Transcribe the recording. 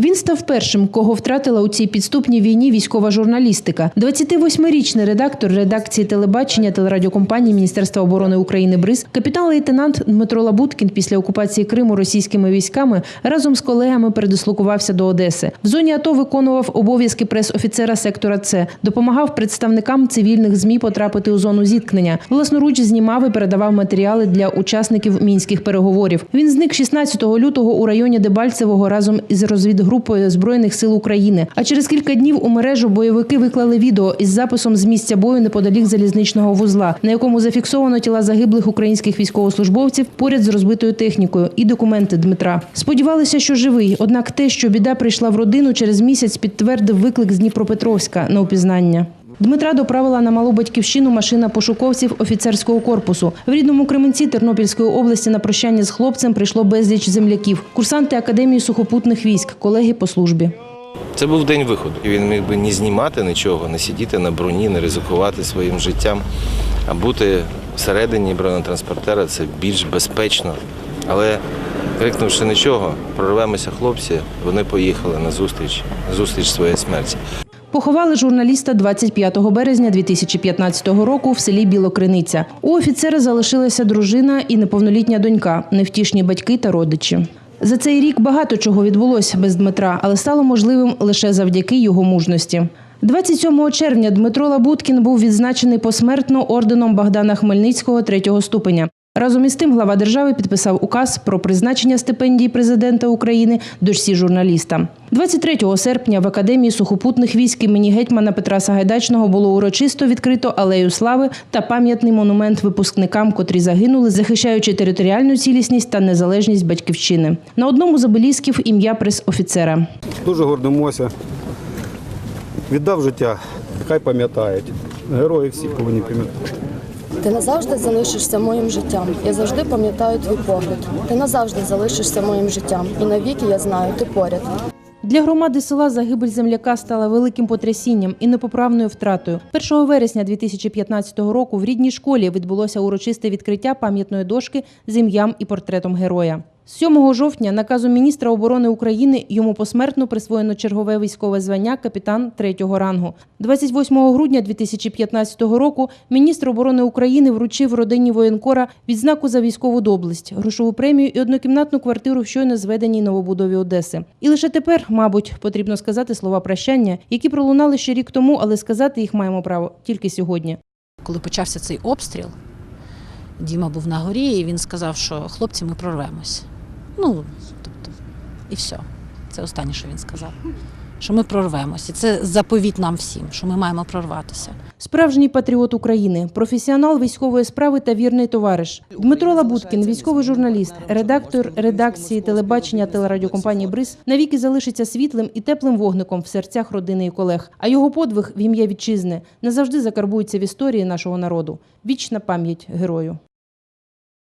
Він став першим, кого втратила у цій підступній війні військова журналістика. 28-річний редактор редакції телебачення телерадіокомпанії Міністерства оборони України БРИЗ, капітан-лейтенант Дмитро Лабуткін після окупації Криму російськими військами разом з колегами передислокувався до Одеси. В зоні АТО виконував обов'язки прес-офіцера сектора С, допомагав представникам цивільних змі потрапити у зону зіткнення. Власноруч знімав і передавав матеріали для учасників мінських переговорів. Він зник 16 лютого у районі Дебальцевого разом із розвідгрупою збройних сил України. А через кілька днів у мережу бойовики виклали відео із записом з місця бою неподалік залізничного вузла, на якому зафіксовано тіла загиблих українських військовослужбовців поряд з розбитою технікою і документи Дмитра. Сподівалися, що живий. Однак те, що біда прийшла в родину через місяць, підтвердив виклик з Дніпропетровська на опізнання. Дмитра доправила на малу батьківщину машина пошуковців офіцерського корпусу. В рідному Кременці Тернопільської області на прощання з хлопцем прийшло безліч земляків, курсанти Академії сухопутних військ, колеги по службі. Це був день виходу. Він міг би не знімати нічого, не сидіти на броні, не ризикувати своїм життям, а бути всередині бронетранспортера це більш безпечно. Але крикнувши нічого, прорвемося хлопці, вони поїхали на зустріч, на зустріч своєї смерті. Поховали журналіста 25 березня 2015 року в селі Білокриниця. У офіцера залишилася дружина і неповнолітня донька, невтішні батьки та родичі. За цей рік багато чого відбулося без Дмитра, але стало можливим лише завдяки його мужності. 27 червня Дмитро Лабуткін був відзначений посмертно орденом Богдана Хмельницького третього ступеня. Разом із тим глава держави підписав указ про призначення стипендії президента України дочці журналіста. 23 серпня в Академії сухопутних військ імені гетьмана Петра Сагайдачного було урочисто відкрито алею слави та пам'ятний монумент випускникам, котрі загинули, захищаючи територіальну цілісність та незалежність батьківщини. На одному з обелісків ім'я прес-офіцера. Дуже гордимося. Віддав життя, хай пам'ятають. Герої всі повинні пам'ятати. Ти назавжди залишишся моїм життям. Я завжди пам'ятаю твій погляд. Ти назавжди залишишся моїм життям. І навіки я знаю, ти поряд. Для громади села загибель земляка стала великим потрясінням і непоправною втратою. 1 вересня 2015 року в рідній школі відбулося урочисте відкриття пам'ятної дошки з ім'ям і портретом героя. 7 жовтня наказом міністра оборони України йому посмертно присвоєно чергове військове звання капітан третього рангу. 28 грудня 2015 року міністр оборони України вручив родині воєнкора відзнаку за військову доблесть, грошову премію і однокімнатну квартиру в щойно зведеній новобудові Одеси. І лише тепер, мабуть, потрібно сказати слова прощання, які пролунали ще рік тому, але сказати їх маємо право тільки сьогодні. Коли почався цей обстріл, Діма був на горі, і він сказав, що хлопці, ми прорвемось. Ну, тобто, і все. Це останнє, що він сказав. Що ми прорвемось. І це заповіт нам всім, що ми маємо прорватися. Справжній патріот України, професіонал військової справи та вірний товариш. Дмитро Лабуткін, військовий журналіст, редактор редакції телебачення телерадіокомпанії БРИЗ, навіки залишиться світлим і теплим вогником в серцях родини і колег. А його подвиг в ім'я вітчизни назавжди закарбується в історії нашого народу. Вічна пам'ять герою.